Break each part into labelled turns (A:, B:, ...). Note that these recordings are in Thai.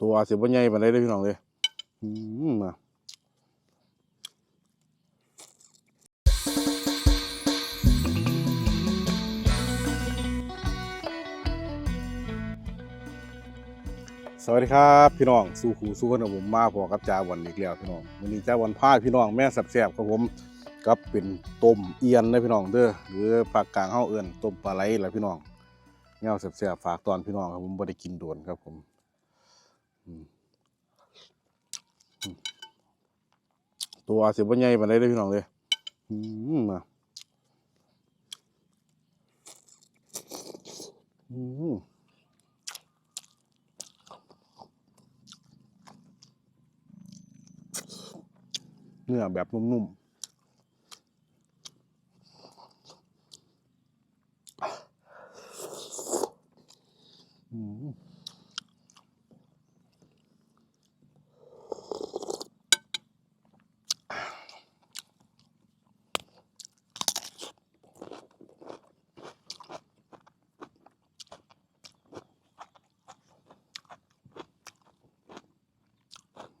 A: ตัวอาจสิบ่ใหญ่ปานใดเด้อพี่น้องเลยอืมมาสวัสดีครับพี่น้องสู่หูสู่คนกับผมมาพอกับจ้าวันอีกแล้วพี่น้องวันนี้จ้าวันพาพี่น้องแม่สับแสบครับผมกับเป็นต้มเอียนนะพี่น้องเด้อหรือภาคกลางเฮาเอิ้นต้มปลาไหลล่ะพี่น้องแนวแสบฝากตอนพี่น้องครับผมบ่ได้กินโดนครับผม ตัวอาสิบ่ใหญ่ปานใดเด้อพี่น้องเลยอืมมาอืมเนื้อแบบนุ่มๆอืม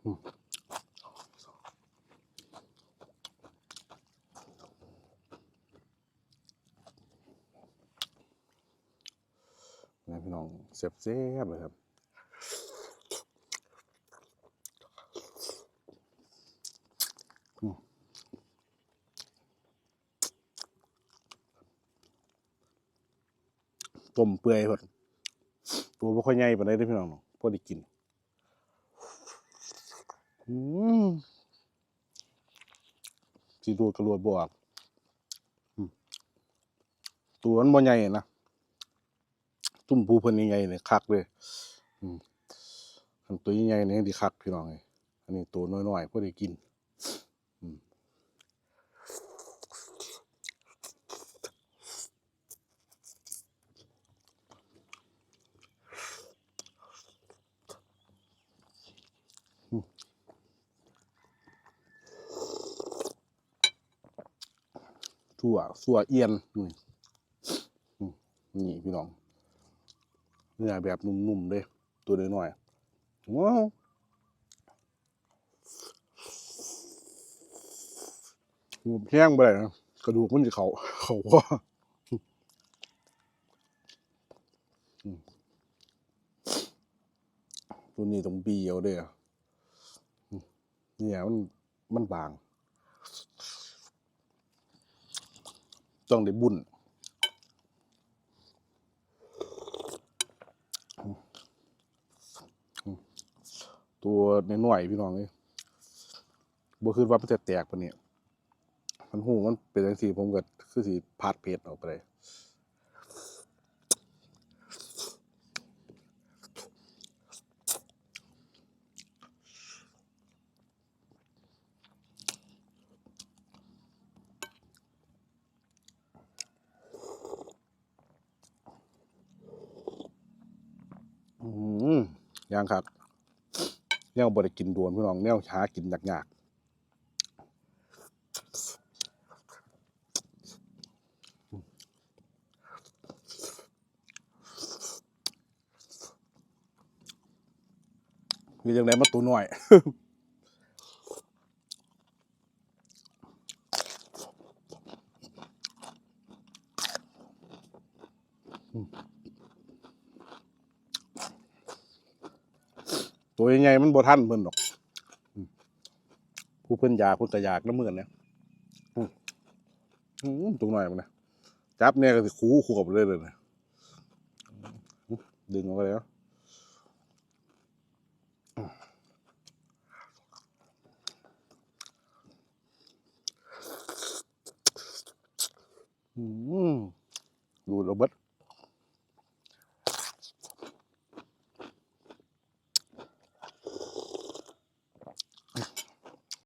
A: นะพี่น้องเสียบเสียบเลยครับต้มเปื่อยพอดตัวบ่ค่อยใหญ่ปานใดเด้อพี่น้องพอได้กิน สีดูดกระโดดบวกตัวมันบ่ใหญ่นะตุ่มปูเพิ่นใหญ่เนี่ยคักเลยอืมอันตัวใหญ่เนี่ยดีคักพี่น้องเอ้ยอันนี้ตัวน้อยๆพอได้กิน อืมทั่วสั่วเอียนนี่นี่พี่น้องเนื้อแบบนุ่มๆเลยตัวน้อยๆว้าวหัวแห้งไปเลยนะกระดูกมันจะเขาเขาว่าตัวนี้ต้องบีเอาเด้ออืมเนี่ยมันมันบาง ต้องได้บุญตัวน้อยๆพี่น้องเลยบ่คือว่ามันจะแตกปะเนี่ยมันหูมันเป็นจังสี่ผมก็คือสีพาดเพจออกไปเลยอืม ยังครับแนวบ่ได้กินดวนพี่น้องแนวหากินยากๆคือจังไดมาตัวหน้อย ตัวใหญ่ๆมันบ่ทันเพิ่นดอกผู้เพิ่นอยากเพิ่นก็อยากน้ำเมือนเนี่ยอืมอืมตัวน้อยมันนะจับเนี่ยก็สิคูขวบเลยเลยนะดึงออกไปแล้วอืมดูดเอาเบิด